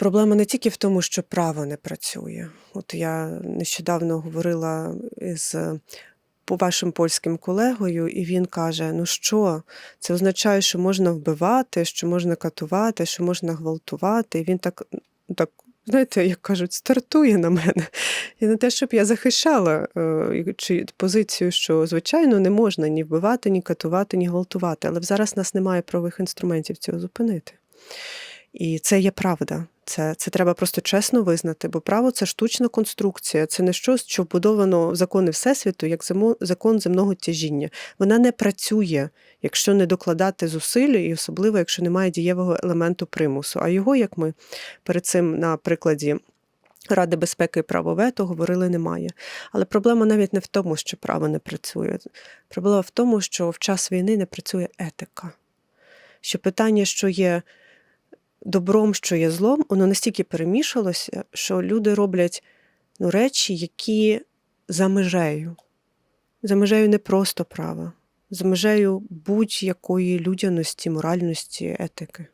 Проблема не тільки в тому, що право не працює. От я нещодавно говорила з вашим польським колегою, і він каже: ну що, це означає, що можна вбивати, що можна катувати, що можна гвалтувати. І він так, так знаєте, як кажуть, стартує на мене. І не те, щоб я захищала е, чи позицію, що звичайно не можна ні вбивати, ні катувати, ні гвалтувати. Але зараз нас немає правових інструментів цього зупинити. І це є правда. Це, це треба просто чесно визнати, бо право це штучна конструкція, це не щось, що вбудовано в закони Всесвіту, як закон земного тяжіння. Вона не працює, якщо не докладати зусиль, і особливо, якщо немає дієвого елементу примусу. А його, як ми перед цим на прикладі Ради безпеки і право вето говорили, немає. Але проблема навіть не в тому, що право не працює. Проблема в тому, що в час війни не працює етика. Що питання, що є добром, що є злом, воно настільки перемішалося, що люди роблять ну, речі, які за межею. За межею не просто права, за межею будь-якої людяності, моральності, етики.